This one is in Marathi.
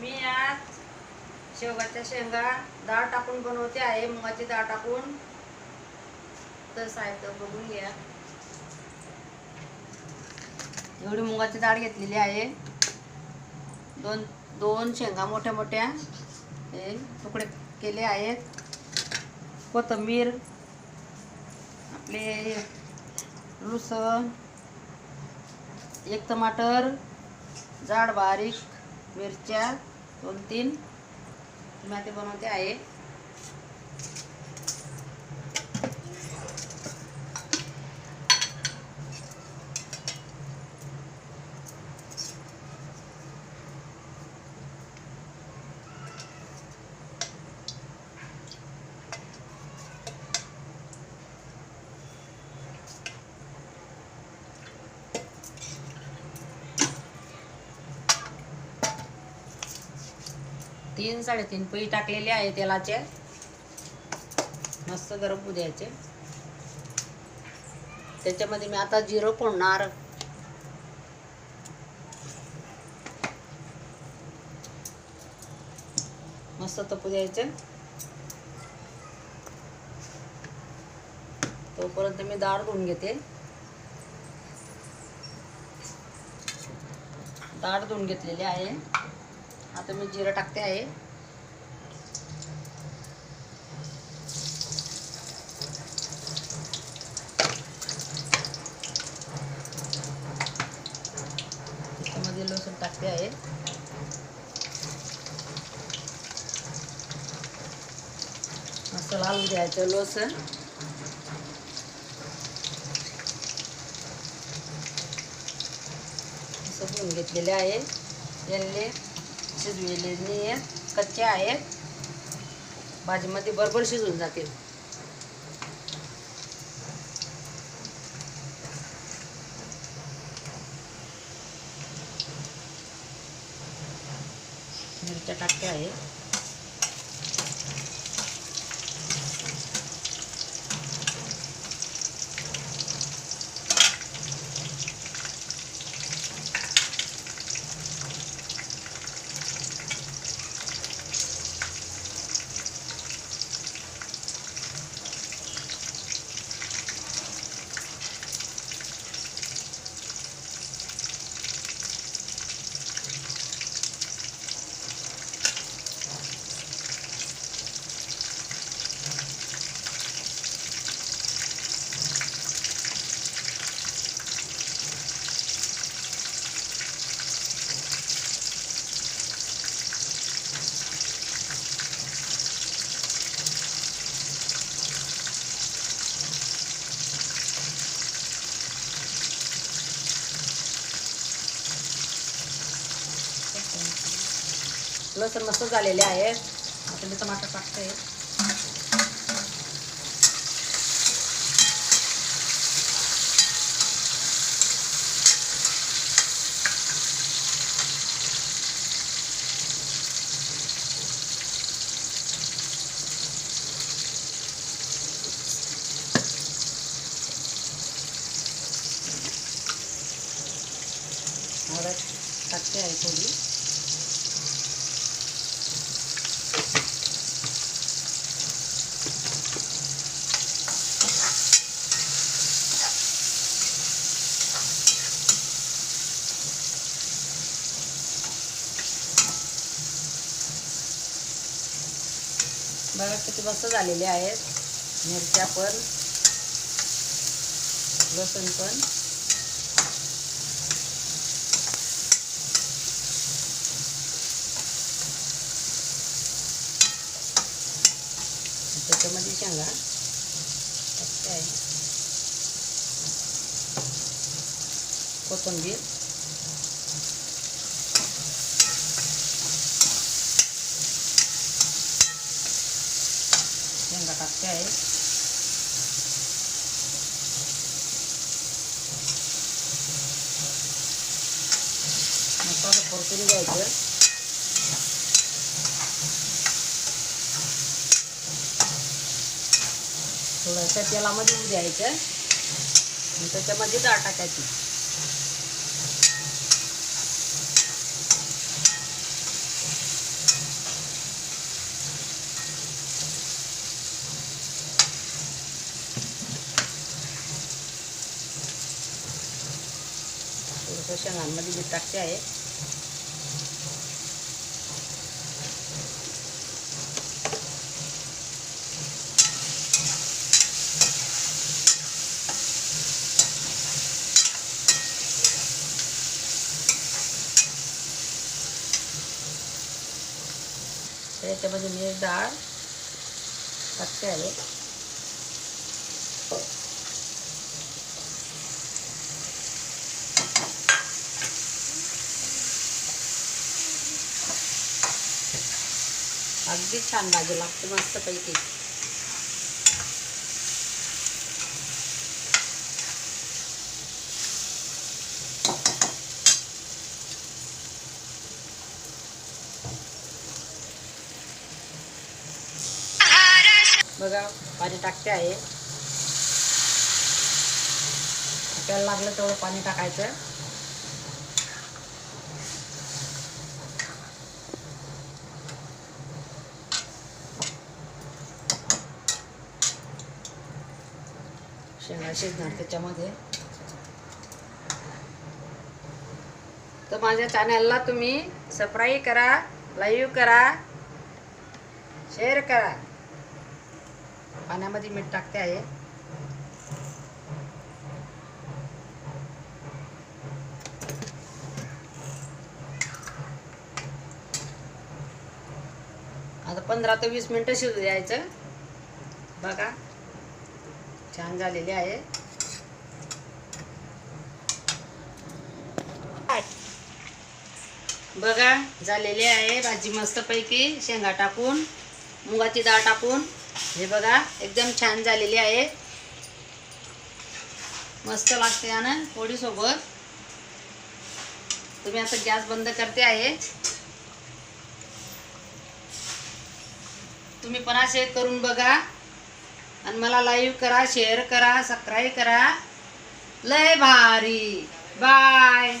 मी आज शेवगाच्या शेंगा डाळ टाकून बनवते आहे मुगाची डाळ टाकून. तर साहित्य बघून घ्या. एवढी मुगाची डाळ घेतलेली आहे. दोन दोन शेंगा मोठ्या मोठ्या हे तुकडे केले आहेत. कोथिंबीर आपले लुसण एक टमाटर जाड बारीक मिरच्या दोन तीन मी बनवते आहे तीन साडेतीन पळी टाकलेले आहे तेलाचे. मस्त गरम होऊ द्यायचे. त्याच्यामध्ये मी आता जिरं फोडणार. मस्त तपू द्यायचं. तोपर्यंत मी डाळ धुवून घेते. डाळ धुवून घेतलेली आहे. आता मी जिरं टाकते आहे. त्याच्यामध्ये लसूण टाकते आहे. मस्त लावून द्यायचं लसूण. असं धुवून घेतलेले आहे. यांनी शिजविलेले नाही आहेत कच्चे आहेत भाजीमध्ये बरोबर शिजून जातील मिरच्या टाकते आहे. लसूण मस्त झालेले आहेत आता मी टमाटर टाकते हळद टाकते आहे थोडी बघा किती मस्त झालेले आहेत. मिरच्या पण लसूण पण. त्याच्यामध्ये शेंगा. टाकते आहे शेंगा टाकते आहे मस्त असं परतून घ्यायचं थोडंसं तेलामध्ये द्यायचं. आणि त्याच्यामध्ये डाळ टाकायची. शेंगांमध्ये मीठ टाकते आहे तर याच्यामध्ये मी एक डाळ टाकते आहे अगदी छान भाजी लागते मस्त पैकी बघा पाणी टाकते आहे. आपल्याला लागलं तेवढं पाणी टाकायचं. शेंगा शिजणार त्याच्यामध्ये. तर माझ्या चॅनलला तुम्ही सबस्क्राईब करा लाईव्ह करा शेअर करा. पाण्यामध्ये मीठ टाकते आहे. आता पंधरा ते वीस मिनटं शिजू द्यायचं. बघा. छान झालेली आहे. बघा झालेली आहे भाजी मस्तपैकी. शेंगा टाकून मुगाची डाळ टाकून. हे बघा एकदम छान झालेली आहे. मस्त लागते ना पोळीसोबत. तुम्ही आता गॅस बंद करते आहे. तुम्ही पण असे करून बघा. आणि मला लाईव्ह करा शेअर करा सबस्क्राईब करा. लय भारी. बाय